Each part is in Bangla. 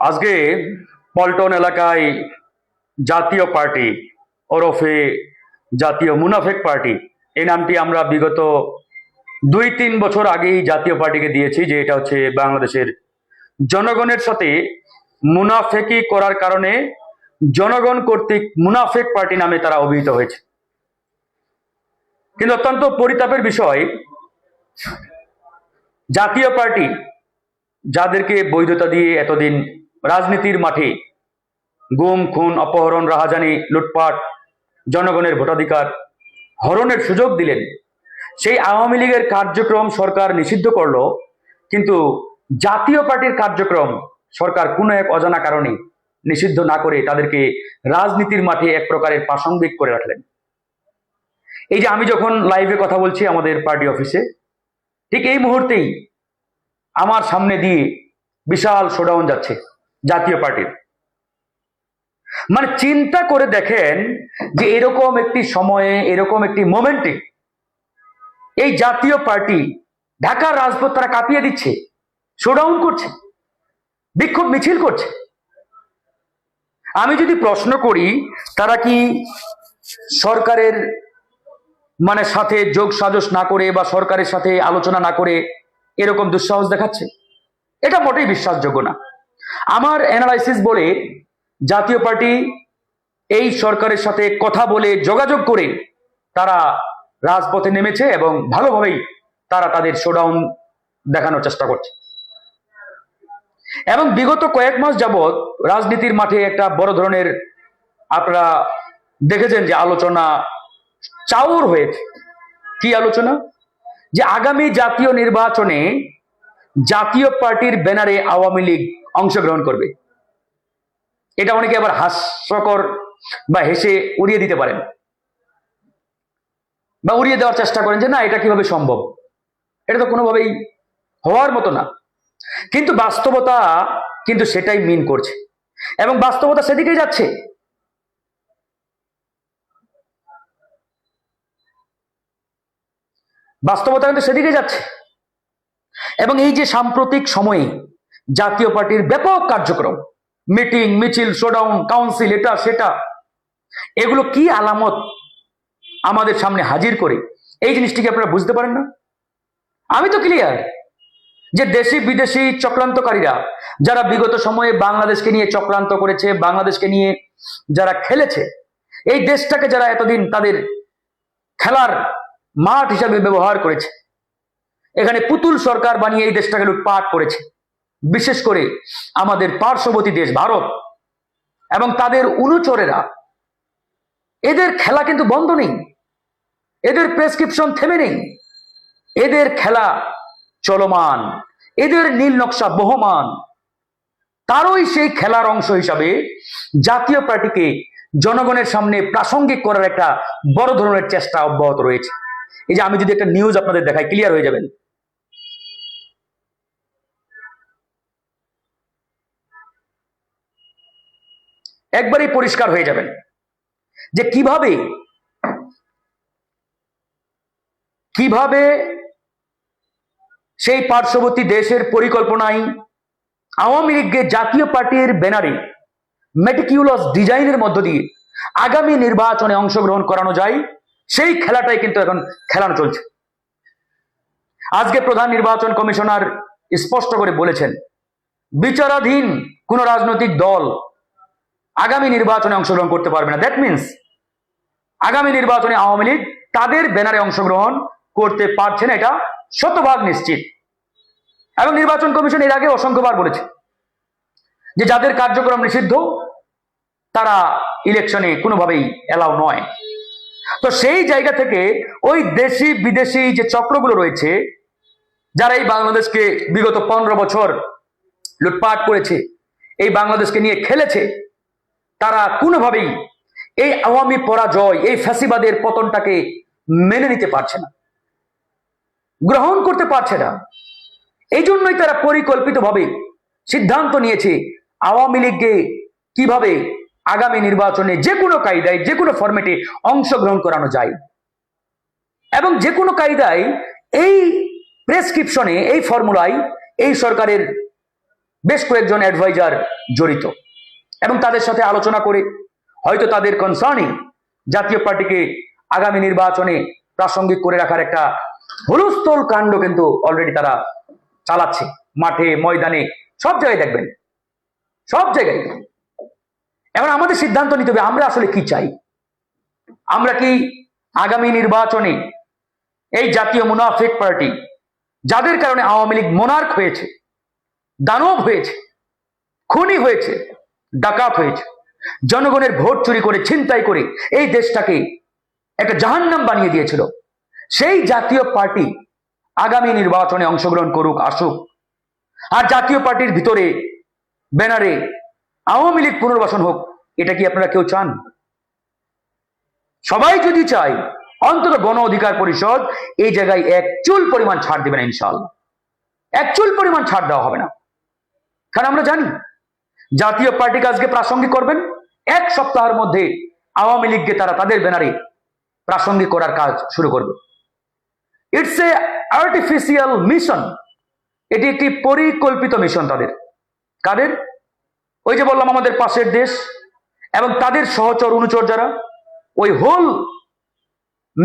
আজকে পল্টন এলাকায় জাতীয় পার্টি, ওরফে জাতীয় মুনাফেক পার্টি, এই নামটি আমরা বিগত দুই তিন বছর আগেই জাতীয় পার্টিকে দিয়েছি, যে এটা হচ্ছে বাংলাদেশের জনগণের সাথে মুনাফেকি করার কারণে জনগণ কর্তৃক মুনাফেক পার্টি নামে তারা অভিহিত হয়েছে। কিন্তু অত্যন্ত পরিতাপের বিষয়, জাতীয় পার্টি যাদেরকে বৈধতা দিয়ে এতদিন রাজনীতির মাঠে। গুম, খুন, অপহরণ, রাহাজানি, লুটপাট, জনগণের ভোটাধিকার হরণের সুযোগ দিলেন। সেই আওয়ামী লীগের কার্যক্রম সরকার নিষিদ্ধ করল, কিন্তু জাতীয় পার্টির কার্যক্রম সরকার কোনো এক অজানা কারণে নিষিদ্ধ না করে তাদেরকে রাজনীতির মাঠে এক প্রকারের প্রাসঙ্গিক করে রাখলেন। এই যে আমি যখন লাইভে কথা বলছি আমাদের পার্টি অফিসে ঠিক এই মুহূর্তেই আমার সামনে দিয়ে বিশাল শোডাউন যাচ্ছে। জাতীয় পার্টির। মানে চিন্তা করে দেখেন যে এরকম একটি সময়ে, এরকম একটি মোমেন্টে এই জাতীয় পার্টি ঢাকার রাজপথ তারা কাঁপিয়ে দিচ্ছে শোডাউন করছে, বিক্ষোভ মিছিল করছে। আমি যদি প্রশ্ন করি, তারা কি সরকারের মানে সাথে যোগ সাজস না করে বা সরকারের সাথে আলোচনা না করে এরকম দুঃসাহস দেখাচ্ছে? এটা মোটেই বিশ্বাসযোগ্য না। আমার অ্যানালাইসিস বলে জাতীয় পার্টি এই সরকারের সাথে কথা বলে যোগাযোগ করে তারা রাজপথে নেমেছে এবং ভালোভাবেই তারা তাদের শোডাউন দেখানোর চেষ্টা করছে। এবং বিগত কয়েক মাস যাবৎ রাজনীতির মাঠে একটা বড় ধরনের আপনারা দেখেছেন যে আলোচনা চাউর হয়েছে। কি আলোচনা? যে আগামী জাতীয় নির্বাচনে জাতীয় পার্টির ব্যানারে আওয়ামী লীগ অংশগ্রহণ করবে। এটা অনেকে আবার হাস্যকর বা হেসে উড়িয়ে দিতে পারেন। বা উড়িয়ে দেওয়ার চেষ্টা করেন যে, না, এটা কীভাবে সম্ভব? এটা তো কোনোভাবেই হওয়ার মতো না। কিন্তু বাস্তবতা কিন্তু সেটাই মিন করছে। এবং বাস্তবতা সেদিকেই যাচ্ছে। বাস্তবতা কিন্তু সেদিকে যাচ্ছে। এবং এই যে সাম্প্রতিক সময়ে জাতীয় পার্টির ব্যাপক কার্যক্রম। মিটিং, মিছিল, শোডাউন, কাউন্সিল, এটা, সেটা। এগুলো কি আলামত আমাদের সামনে হাজির করে? এই জিনিসটিকে আপনারা বুঝতে পারেন না? আমি তো ক্লিয়ার যে দেশি, বিদেশি চক্রান্তকারীরা, যারা বিগত সময়ে বাংলাদেশকে নিয়ে চক্রান্ত করেছে, বাংলাদেশকে নিয়ে যারা খেলেছে, এই দেশটাকে যারা এতদিন তাদের খেলার মাঠ হিসাবে ব্যবহার করেছে, এখানে পুতুল সরকার বানিয়ে এই দেশটাকে লুটপাট করেছে বিশেষ করে আমাদের পার্শ্ববর্তী দেশ ভারত এবং তাদের অনুচরেরা, এদের খেলা কিন্তু বন্ধ নেই, এদের প্রেসক্রিপশন থেমে নেই, এদের খেলা চলমান, এদের নীল নকশা বহমান। তারই সেই খেলার অংশ হিসাবে জাতীয় পার্টিকে জনগণের সামনে প্রাসঙ্গিক করার একটা বড় ধরনের চেষ্টা অব্যাহত রয়েছে। এই যে আমি যদি একটা নিউজ আপনাদের দেখাই ক্লিয়ার হয়ে যাবেন। একবারেই পরিষ্কার হয়ে যাবেন। যে কীভাবে কীভাবে সেই পার্শ্ববর্তী দেশের পরিকল্পনায় আওয়ামী লীগকে জাতীয় পার্টির ব্যানারে মেটিকিউলস ডিজাইনের মধ্য দিয়ে আগামী নির্বাচনে অংশগ্রহণ করানো যায়, সেই খেলাটাই কিন্তু এখন খেলানো চলছে। আজকে প্রধান নির্বাচন কমিশনার স্পষ্ট করে বলেছেন, বিচারাধীন কোন রাজনৈতিক দল আগামী নির্বাচনে অংশগ্রহণ করতে পারবে না। দ্যাট মিনস আগামী নির্বাচনে আওয়ামী লীগ তাদের ব্যানারে অংশগ্রহণ করতে পারছে না, এটা শতভাগ নিশ্চিত। এবং নির্বাচন কমিশন এর আগে অসংখ্যবার বলেছে যে যাদের কার্যক্রম নিষিদ্ধ, তারা ইলেকশনে কোনোভাবেই এলাও নয়। তো সেই জায়গা থেকে ওই দেশি বিদেশি যে চক্রগুলো রয়েছে, যারা এই বাংলাদেশকে বিগত পনেরো বছর লুটপাট করেছে, এই বাংলাদেশকে নিয়ে খেলেছে তারা কোনোভাবেই এই আওয়ামী পরাজয়, এই ফ্যাসিবাদের পতনটাকে মেনে নিতে পারছে না, গ্রহণ করতে পারছে না। এই জন্যই তারা পরিকল্পিতভাবে সিদ্ধান্ত নিয়েছে আওয়ামী লীগকে কীভাবে আগামী নির্বাচনে যে কোনো কায়দায়, যে কোনো ফরম্যাটে অংশগ্রহণ করানো যায়। এবং যে কোনো কায়দায় এই প্রেসক্রিপশনে, এই ফর্মুলায় এই সরকারের বেশ কয়েকজন অ্যাডভাইজার জড়িত। এবং তাদের সাথে আলোচনা করে হয়তো তাদের কনসার্নিং জাতীয় পার্টিকে আগামী নির্বাচনে প্রাসঙ্গিক করে রাখার একটা হুলস্থল কাণ্ড কিন্তু অলরেডি তারা চালাচ্ছে। মাঠে, ময়দানে, সব জায়গায় দেখবেন। সব জায়গায়। এবার আমাদের সিদ্ধান্ত নিতে হবে, আমরা আসলে কি চাই? আমরা কি আগামী নির্বাচনে এই জাতীয় মুনাফিক পার্টি, যাদের কারণে আওয়ামী লীগ মোনার্ক হয়েছে, দানব হয়েছে, খুনি হয়েছে ডাকাত হয়েছে। জনগণের ভোট চুরি করে, ছিনতাই করে এই দেশটাকে একটা জাহান্নাম বানিয়ে দিয়েছিল। সেই জাতীয় পার্টি আগামী নির্বাচনে অংশগ্রহণ করুক, আসুক। আর জাতীয় পার্টির ভিতরে, ব্যানারে আওয়ামী লীগ পুনর্বাসন হোক, এটা কি আপনারা কেউ চান? সবাই যদি চাই অন্তত গণ অধিকার পরিষদ এই জায়গায় এক চুল পরিমাণ ছাড় দেবে না ইনশাল্লাহ এক চুল পরিমাণ ছাড় দেওয়া হবে না। কারণ আমরা জানি জাতীয় পার্টিকে আজকে প্রাসঙ্গিক করবেন। এক সপ্তাহের মধ্যে আওয়ামী লীগকে তারা তাদের ব্যানারে প্রাসঙ্গিক করার কাজ শুরু করবে। ইটস এ আর্টিফিশিয়াল মিশন এটি একটি পরিকল্পিত মিশন তাদের। কাদের? ওই যে বললাম আমাদের পাশের দেশ এবং তাদের সহচর অনুচর যারা, ওই হোল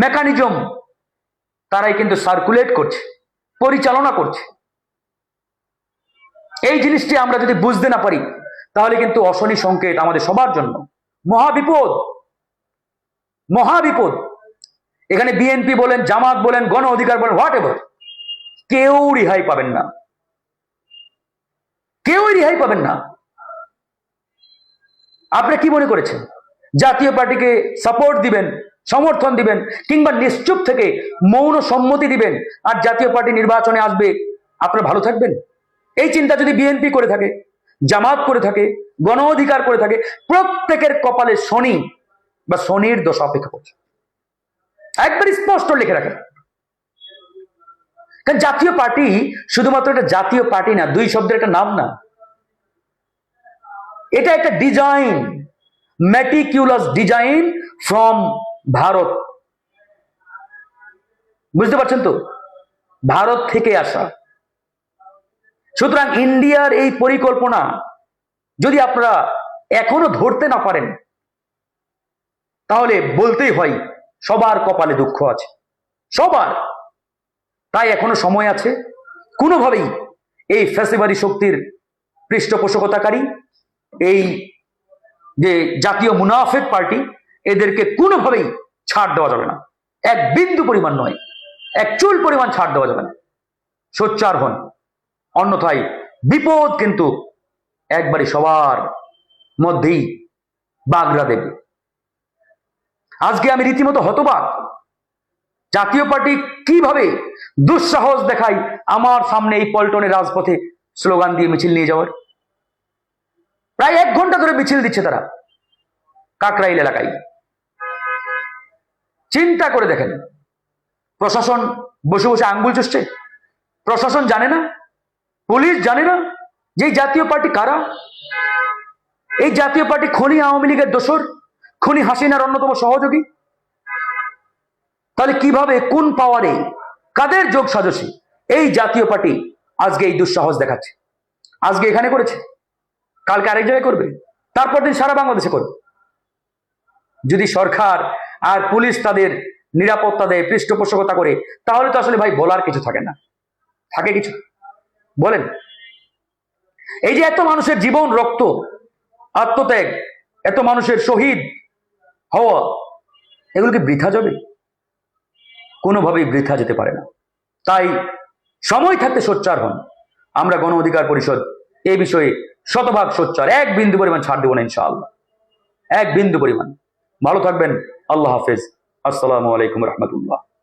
মেকানিজম তারাই কিন্তু সার্কুলেট করছে, পরিচালনা করছে। এই জিনিসটি আমরা যদি বুঝতে না পারি তাহলে কিন্তু অশনি সংকেত আমাদের সবার জন্য। মহাবিপদ। মহাবিপদ। এখানে বিএনপি বলেন, জামাত বলেন, গণ অধিকার বলেন হোয়াট এভার কেউ রিহাই পাবেন না। কেউই রিহাই পাবেন না। আপনি কি মনে করেছেন? জাতীয় পার্টিকে সাপোর্ট দিবেন, সমর্থন দিবেন, কিংবা নিশ্চুপ থেকে মৌন সম্মতি দিবেন, আর জাতীয় পার্টি নির্বাচনে আসবে, আপনারা ভালো থাকবেন? এই চিন্তা যদি বিএনপি করে থাকে জামাত করে থাকে, গণ অধিকার করে থাকে, প্রত্যেকের কপালে শনি বা শনির দশা অপেক্ষা করছে। একবার স্পষ্ট লিখে রাখেন কারণ জাতীয় পার্টি শুধুমাত্র একটা জাতীয় পার্টি না, দুই শব্দের একটা নাম না। এটা একটা design meticulous design from Bharat. বুঝতে পারছেন তো? ভারত থেকে আসা। সুতরাং ইন্ডিয়ার এই পরিকল্পনা যদি আপনারা এখনও ধরতে না পারেন, তাহলে বলতেই হয়, সবার কপালে দুঃখ আছে। সবার। তাই এখনও সময় আছে। কোনোভাবেই এই ফ্যাসিবাদী শক্তির পৃষ্ঠপোষকতাকারী, এই যে জাতীয় মুনাফেক পার্টি, এদেরকে কোনোভাবেই ছাড় দেওয়া যাবে না। এক বিন্দু পরিমাণ নয়, এক চুল পরিমাণ ছাড় দেওয়া যাবে না। সোচ্চার হন। অন্যথায় বিপদ কিন্তু একবারে সবার মধ্যেই বাগড়া দেবে আজকে আমি রীতিমতো হতবাক। জাতীয় পার্টি কীভাবে দুঃসাহস দেখায় আমার সামনে এই পল্টনের রাজপথে স্লোগান দিয়ে মিছিল নিয়ে যাওয়ার? প্রায় এক ঘণ্টা ধরে মিছিল দিচ্ছে তারা কাকরাইল এলাকায়। চিন্তা করে দেখেন, প্রশাসন বসে বসে আঙ্গুল চুষছে। প্রশাসন জানে না পুলিশ জানে না যে জাতীয় পার্টি কারা? এই জাতীয় পার্টি খনি আওয়ামী লীগের দোসর খনি হাসিনার অন্যতম সহযোগী? তাহলে কীভাবে, কোন পাওয়ারে কাদের যোগ সাজসী এই জাতীয় পার্টি আজকে এই দুঃসাহস দেখাচ্ছে? আজকে এখানে করেছে? কালকে আরেক জায়গায় করবে? তারপর দিন সারা বাংলাদেশে করবে? যদি সরকার আর পুলিশ তাদের নিরাপত্তা দেয়, পৃষ্ঠপোষকতা করে, তাহলে তো আসলে ভাই বলার কিছু থাকে না। থাকে কিছু। বলেন। এই যে এত মানুষের জীবন, রক্ত, আত্মত্যাগ, এত মানুষের শহীদ হওয়া, এগুলো কি বৃথা যাবে? কোনোভাবেই বৃথা যেতে পারে না। তাই সময় থাকতে সোচ্চার হন। আমরা গণ অধিকার পরিষদ এই বিষয়ে শতভাগ সোচ্চার। এক বিন্দু পরিমাণ ছাড় দেবো না, ইনশাআল্লাহ। এক বিন্দু পরিমাণ। ভালো থাকবেন। আল্লাহ হাফেজ। আসসালামু আলাইকুম রহমতুল্লাহ।